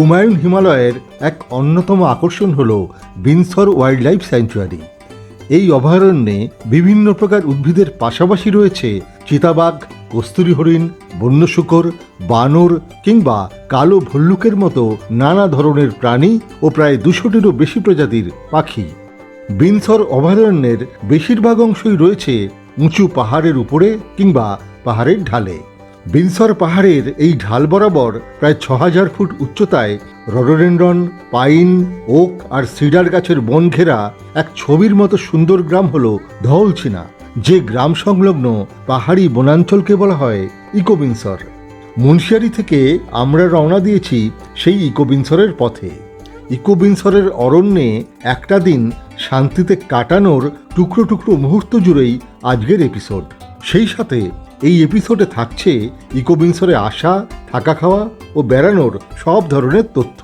কুমায়ুন হিমালয়ের এক অন্যতম আকর্ষণ হল বিনসর ওয়াইল্ড লাইফ স্যাঞ্চুয়ারি এই অভয়ারণ্যে বিভিন্ন প্রকার উদ্ভিদের পাশাপাশি রয়েছে চিতাবাঘ, কস্তুরী হরিণ বন্য শূকর বানর কিংবা কালো ভল্লুকের মতো নানা ধরনের প্রাণী ও প্রায় দুশোটিরও বেশি প্রজাতির পাখি। বিনসর অভয়ারণ্যের বেশিরভাগ অংশই রয়েছে উঁচু পাহাড়ের উপরে কিংবা পাহাড়ের ঢালে। বিনসর পাহাড়ের এই ঢাল বরাবর প্রায় ছ হাজার ফুট উচ্চতায় রডোডেন্ড্রন, পাইন, ওক আর সিডার গাছের বন ঘেরা এক ছবির মতো সুন্দর গ্রাম হল ধওলছিনা, যে গ্রাম সংলগ্ন পাহাড়ি বনাঞ্চলকে বলা হয় ইকোবিনসর মুন্সিয়ারি থেকে আমরা রওনা দিয়েছি সেই ইকোবিনসরের পথে। ইকোবিনসরের অরণ্যে একটা দিন শান্তিতে কাটানোর টুকরো টুকরো মুহূর্ত জুড়েই আজকের এপিসোড। সেই সাথে এই এপিসোডে থাকছে ইকোবিংসরে আসা থাকা খাওয়া ও বেড়ানোর সব ধরনের তথ্য।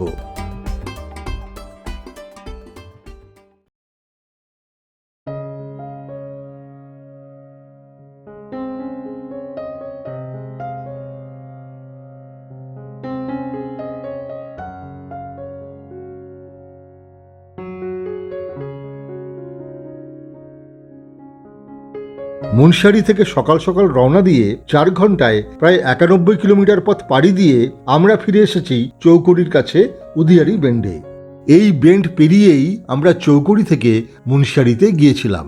মুনসারি থেকে সকাল সকাল রওনা দিয়ে চার ঘন্টায় প্রায় একানব্বই কিলোমিটার পথ পাড়ি দিয়ে আমরা ফিরে এসেছি চৌকুড়ির কাছে উদিয়ারি বেন্ডে। এই বেন্ড পেরিয়েই আমরা চৌকুড়ি থেকে মুনসারিতে গিয়েছিলাম।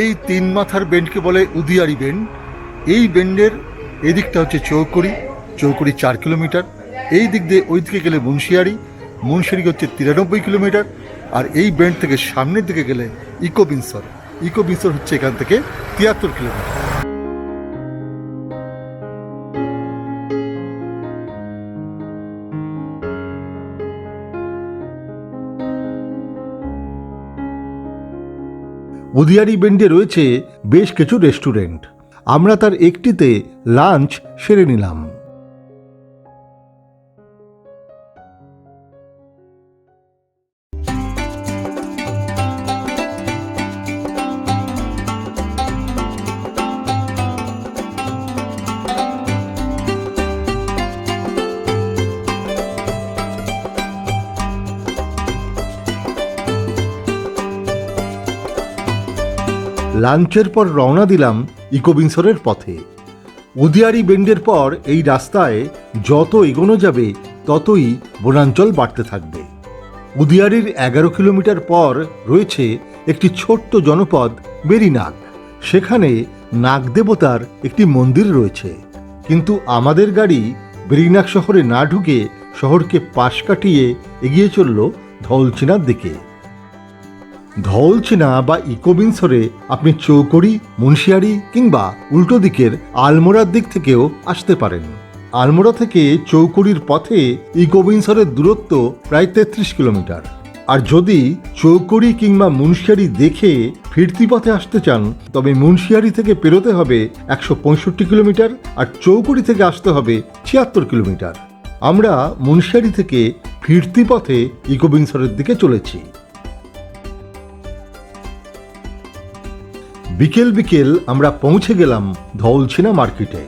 এই তিন মাথার বেন্ডকে বলে উদিয়ারি বেন্ড। এই বেন্ডের এদিকটা হচ্ছে চৌকুড়ি চৌকুড়ি চার কিলোমিটার। এই দিক দিয়ে ওই দিকে গেলে মুন্সিয়ারি মুন্সিয়ারি হচ্ছে তিরানব্বই কিলোমিটার। আর এই বেন্ড থেকে সামনের দিকে গেলে ইকোবিনসর। ইকোবিনসর হচ্ছে এখান থেকে তিয়াত্তর কিলোমিটার। উদিয়ারি বেন্ডে রয়েছে বেশ কিছু রেস্টুরেন্ট আমরা তার একটিতে লাঞ্চ সেরে নিলাম। লাঞ্চের পর রওনা দিলাম ইকোবিনসরের পথে। উদিয়ারি বেন্ডের পর এই রাস্তায় যত এগোনো যাবে, ততই বনাঞ্চল বাড়তে থাকবে। উদিয়ারির এগারো কিলোমিটার পর রয়েছে একটি ছোট্ট জনপদ, বেরিনাগ। সেখানে নাগ দেবতার একটি মন্দির রয়েছে। কিন্তু আমাদের গাড়ি বেরিনাগ শহরে না ঢুকে শহরকে পাশ কাটিয়ে এগিয়ে চলল ধলচিনার দিকে। ধওলচেনা বা ইকোবিনসরে আপনি চৌকড়ি মুন্সিয়ারি কিংবা উল্টো দিকের আলমোড়ার দিক থেকেও আসতে পারেন। আলমোড়া থেকে চৌকড়ির পথে ইকোবিনসরের দূরত্ব প্রায় তেত্রিশ কিলোমিটার। আর যদি চৌকড়ি কিংবা মুন্সিয়ারি দেখে ফিরতি পথে আসতে চান, তবে মুন্সিয়ারি থেকে পেরোতে হবে একশো পঁয়ষট্টি কিলোমিটার আর চৌকড়ি থেকে আসতে হবে ছিয়াত্তর কিলোমিটার। আমরা মুন্সিয়ারি থেকে ফিরতি পথে ইকোবিনসরের দিকে চলেছি। বিকেল বিকেল আমরা পৌঁছে গেলাম ধওলছিনা মার্কেটে।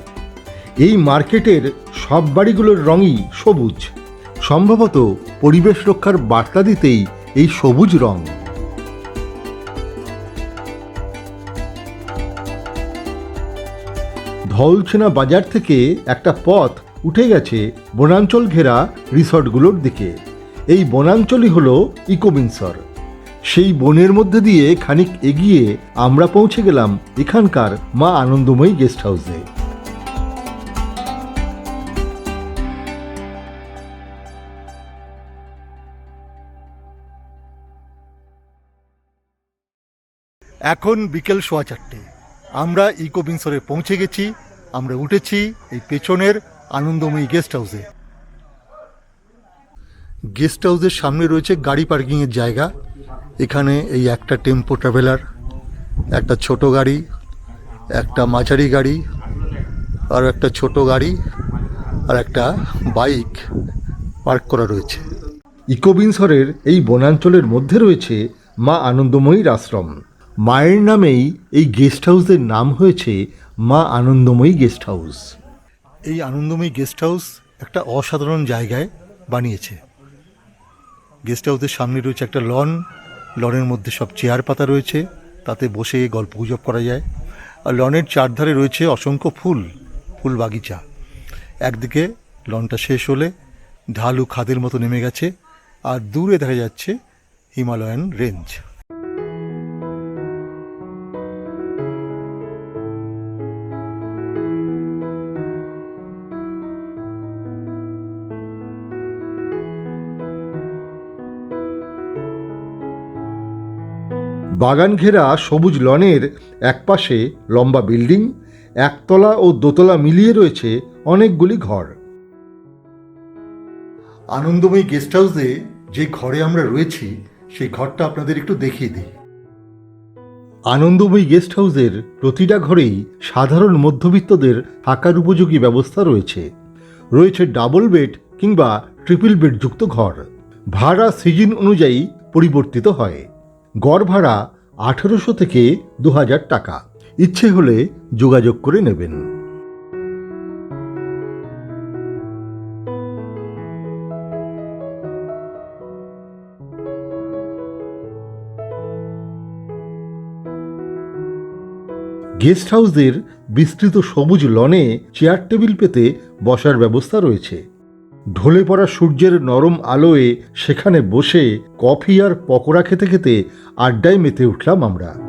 এই মার্কেটের সব বাড়িগুলোর রঙই সবুজ। সম্ভবত পরিবেশ রক্ষার বার্তা দিতেই এই সবুজ রং। ধওলছেনা বাজার থেকে একটা পথ উঠে গেছে বনাঞ্চল ঘেরা রিসর্টগুলোর দিকে। এই বনাঞ্চলই হলো ইকোবিনসর। সেই বনের মধ্যে দিয়ে খানিক এগিয়ে আমরা পৌঁছে গেলাম এখানকার মা আনন্দময়ী গেস্ট হাউসে। এখন বিকেল সোয়া চারটে। আমরা ইকোবিনসরে পৌঁছে গেছি, আমরা উঠেছি এই পেছনের আনন্দময়ী গেস্ট হাউসে। গেস্ট হাউসের সামনে রয়েছে গাড়ি পার্কিংয়ের জায়গা। এখানে এই একটা টেম্পো ট্রাভেলার একটা ছোট গাড়ি একটা মাঝারি গাড়ি আর একটা ছোট গাড়ি আর একটা বাইক পার্ক করা রয়েছে। ইকোবিনসরের এই বনাঞ্চলের মধ্যে রয়েছে মা আনন্দময়ীর আশ্রম। মায়ের নামেই এই গেস্ট হাউসের নাম হয়েছে মা আনন্দময়ী গেস্ট হাউস। এই আনন্দময়ী গেস্ট হাউস একটা অসাধারণ জায়গায় বানিয়েছে। গেস্ট হাউসের সামনে রয়েছে একটা লন। লনের মধ্যে সব চেয়ার পাতা রয়েছে, তাতে বসে গল্প গুজব করা যায়। আর লনের চারধারে রয়েছে অসংখ্য ফুল ফুল বাগিচা। একদিকে লনটা শেষ হলে ঢালু খাদের মতো নেমে গেছে, আর দূরে দেখা যাচ্ছে হিমালয়ান রেঞ্জ। বাগান ঘেরা সবুজ লনের একপাশে লম্বা বিল্ডিং একতলা ও দোতলা মিলিয়ে রয়েছে অনেকগুলি ঘর। আনন্দময়ী গেস্ট হাউসে যে ঘরে আমরা রয়েছি সেই ঘরটা আপনাদের একটু দেখিয়ে দিই। আনন্দময়ী গেস্ট হাউসের প্রতিটা ঘরেই সাধারণ মধ্যবিত্তদের থাকার উপযোগী ব্যবস্থা রয়েছে। রয়েছে ডাবল বেড কিংবা ট্রিপল বেড যুক্ত ঘর। ভাড়া সিজন অনুযায়ী পরিবর্তিত হয়। গড় ভাড়া আঠেরোশো থেকে দু হাজার টাকা। ইচ্ছে হলে যোগাযোগ করে নেবেন। গেস্ট হাউসদের বিস্তৃত সবুজ লনে চেয়ার টেবিল পেতে বসার ব্যবস্থা রয়েছে। ঢলে পড়া সূর্যের নরম আলোয় সেখানে বসে কফি আর পকোড়া খেতে খেতে আড্ডায় মেতে উঠলাম আমরা।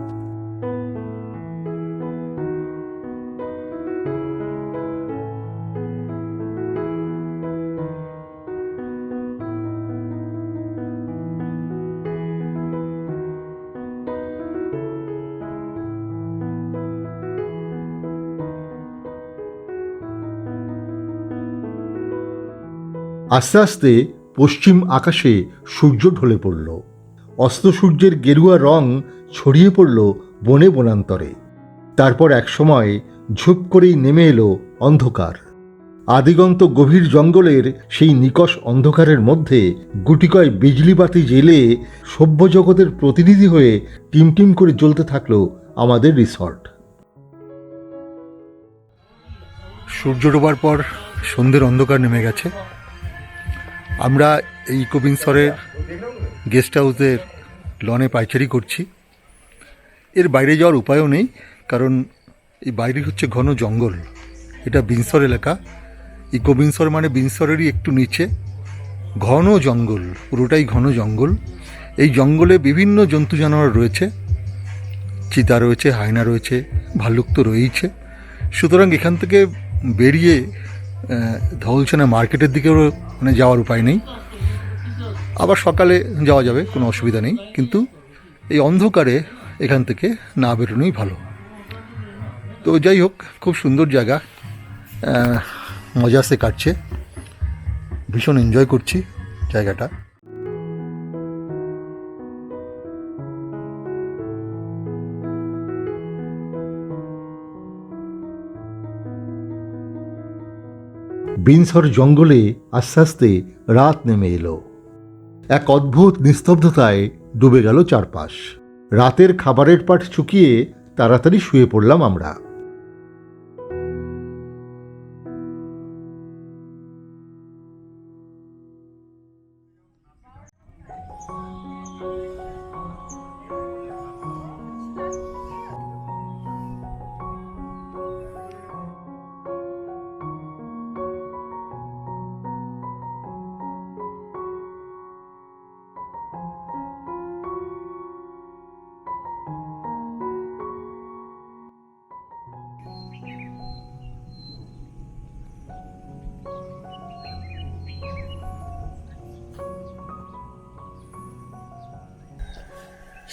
আস্তে আস্তে পশ্চিম আকাশে সূর্য ঢলে পড়ল। অস্ত সূর্যের গেরুয়া রং ছড়িয়ে পড়ল বনে বনান্তরে। তারপর একসময় ঝুপ করেই নেমে এলো অন্ধকার। আদিগন্ত গভীর জঙ্গলের সেই নিকষ অন্ধকারের মধ্যে গুটিকয় বিজলি বাতি জেলে সভ্য জগতের প্রতিনিধি হয়ে টিমটিম করে জ্বলতে থাকল আমাদের রিসর্ট। সূর্য ডোবার পর সন্ধ্যের অন্ধকার নেমে গেছে। আমরা এই কবিনসরের গেস্ট হাউসের লনে পাইচারি করছি। এর বাইরে যাওয়ার উপায়ও নেই, কারণ এই বাইরে হচ্ছে ঘন জঙ্গল। এটা বিনসর এলাকা। এই বিনসর মানে বিনসরেরই একটু নিচে। ঘন জঙ্গল, পুরোটাই ঘন জঙ্গল। এই জঙ্গলে বিভিন্ন জন্তু জানোয়ার রয়েছে। চিতা রয়েছে, হায়না রয়েছে, ভাল্লুক তো রয়েইছে। সুতরাং এখান থেকে বেরিয়ে ধলছেনা মার্কেটের দিকেও মানে যাওয়ার উপায় নেই। আবার সকালে যাওয়া যাবে, কোনো অসুবিধা নেই। কিন্তু এই অন্ধকারে এখান থেকে না বেরোনোই ভালো। তো যাই হোক, খুব সুন্দর জায়গা। মজা সে কাটছে। ভীষণ এনজয় করছি জায়গাটা। বিনসর জঙ্গলে আস্তে আস্তে রাত নেমে এলো। এক অদ্ভুত নিস্তব্ধতায় ডুবে গেল চারপাশ। রাতের খাবারের পাট চুকিয়ে তাড়াতাড়ি শুয়ে পড়লাম আমরা।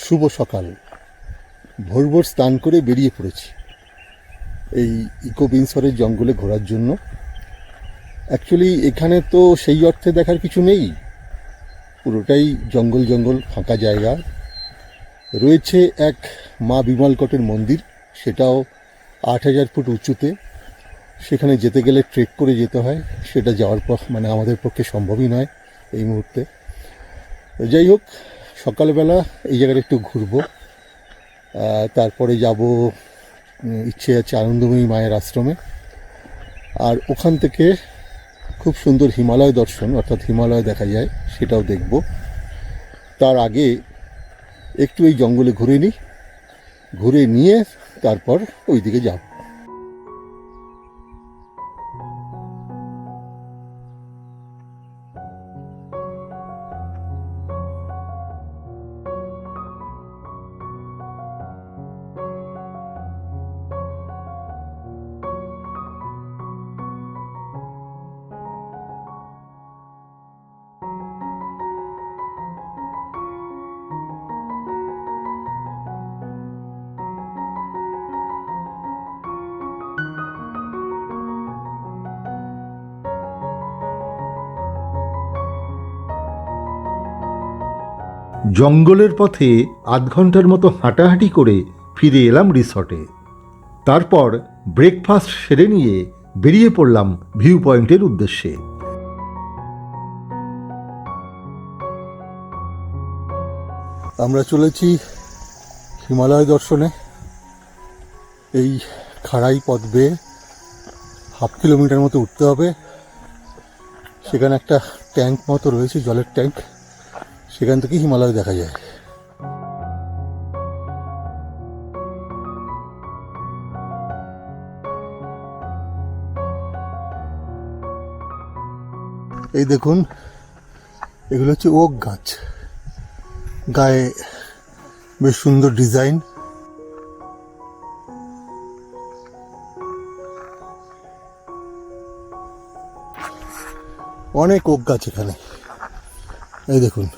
শুভ সকাল। ভোর ভোর স্নান করে বেরিয়ে পড়েছি। এই ইকো বিনসরের জঙ্গলে ঘোরার জন্য। অ্যাকচুয়ালি এখানে তো সেই অর্থে দেখার কিছু নেই। পুরোটাই জঙ্গল জঙ্গল, ফাঁকা জায়গা। রয়েছে এক মা বিমলকটের মন্দির। সেটাও আট হাজার ফুট উঁচুতে। সেখানে যেতে গেলে ট্রেক করে যেতে হয়। সেটা যাওয়ার পর মানে আমাদের পক্ষে সম্ভবই নয় এই মুহূর্তে। যাই হোক সকালবেলা এই জায়গাটা একটু ঘুরবো। তারপরে যাব ইচ্ছে আছে আনন্দময়ী মায়ের আশ্রমে। আর ওখান থেকে খুব সুন্দর হিমালয় দর্শন, অর্থাৎ হিমালয় দেখা যায়, সেটাও দেখব। তার আগে একটু এই জঙ্গলে ঘুরে নিই, ঘুরে নিয়ে তারপর ওই দিকে যাব। জঙ্গলের পথে আধ ঘণ্টার মতো হাঁটাহাঁটি করে ফিরে এলাম রিসর্টে। তারপর ব্রেকফাস্ট সেরে নিয়ে বেরিয়ে পড়লাম ভিউ পয়েন্টের উদ্দেশ্যে। আমরা চলেছি হিমালয় দর্শনে। এই খাড়াই পথ বেয়ে হাফ কিলোমিটার মতো উঠতে হবে। সেখানে একটা ট্যাঙ্ক মতো রয়েছে, জলের ট্যাঙ্ক। সেখান থেকে হিমালয় দেখা যায়। এই দেখুন, এগুলো হচ্ছে ওক গাছ। গায়ে বেশ সুন্দর ডিজাইন। অনেক ওক গাছ এখানে। এই দেখুন।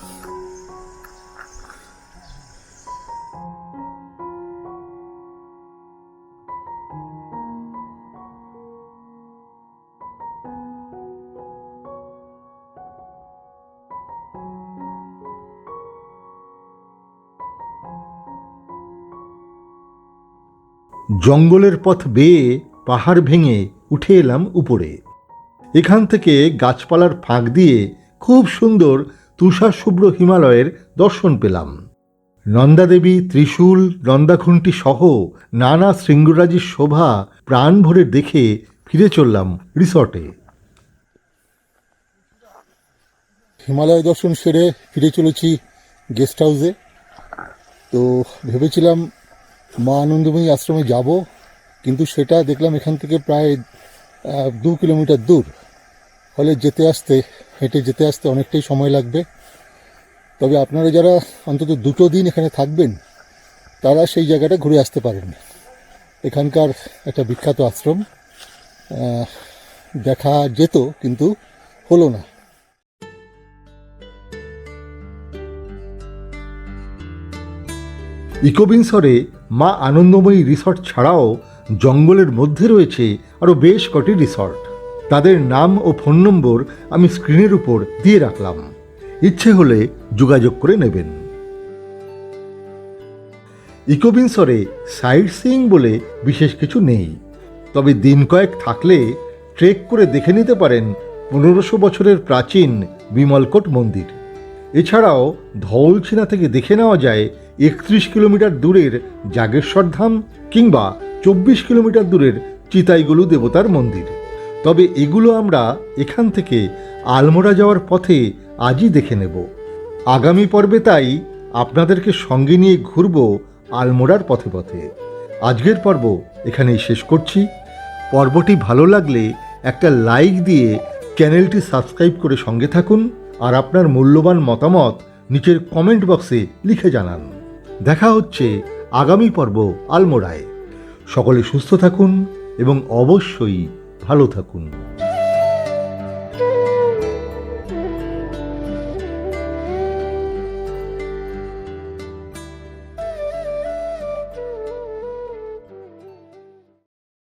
জঙ্গলের পথ বেয়ে পাহাড় ভেঙে উঠে এলাম উপরে। এখান থেকে গাছপালার ফাঁক দিয়ে খুব সুন্দর তুষার শুভ্র হিমালয়ের দর্শন পেলাম। নন্দাদেবী, ত্রিশূল নন্দাখুন্টি সহ নানা শৃঙ্গরাজির শোভা প্রাণ ভরে দেখে ফিরে চললাম রিসর্টে। হিমালয় দর্শন সেরে ফিরে চলেছি গেস্ট হাউসে। তো ভেবেছিলাম মা আনন্দময়ী আশ্রমে যাব, কিন্তু সেটা দেখলাম এখান থেকে প্রায় দু কিলোমিটার দূর। ফলে যেতে আসতে, হেঁটে যেতে আসতে অনেকটাই সময় লাগবে। তবে আপনারা যারা অন্তত দুটো দিন এখানে থাকবেন, তারা সেই জায়গাটা ঘুরে আসতে পারেন। এখানকার একটা বিখ্যাত আশ্রম। দেখা যেত, কিন্তু হলো না। ইকোবিনসরে মা আনন্দময়ী রিসর্ট ছাড়াও জঙ্গলের মধ্যে রয়েছে আরও বেশ কটি রিসর্ট। তাদের নাম ও ফোন নম্বর আমি স্ক্রিনের উপর দিয়ে রাখলাম। ইচ্ছে হলে যোগাযোগ করে নেবেন। ইকোবিনসরে সাইট সিইং বলে বিশেষ কিছু নেই। তবে দিন কয়েক থাকলে ট্রেক করে দেখে নিতে পারেন পনেরোশো বছরের প্রাচীন বিমলকোট মন্দির। এছাড়াও ধৌলছিনা থেকে দেখে নেওয়া যায় একত্রিশ কিলোমিটার দূরের জাগেশ্বর ধাম কিংবা চব্বিশ কিলোমিটার দূরের চিতাইগুলু দেবতার মন্দির। তবে এগুলো আমরা এখান থেকে আলমোড়া যাওয়ার পথে আজই দেখে নেব। আগামী পর্বে তাই আপনাদেরকে সঙ্গে নিয়ে ঘুরব আলমোড়ার পথে পথে। আজকের পর্ব এখানেই শেষ করছি। পর্বটি ভালো লাগলে একটা লাইক দিয়ে চ্যানেলটি সাবস্ক্রাইব করে সঙ্গে থাকুন আর আপনার মূল্যবান মতামত নিচের কমেন্ট বক্সে লিখে জানান। দেখা হচ্ছে আগামী পর্ব আলমোড়ায়। সকলে সুস্থ থাকুন এবং অবশ্যই ভালো থাকুন।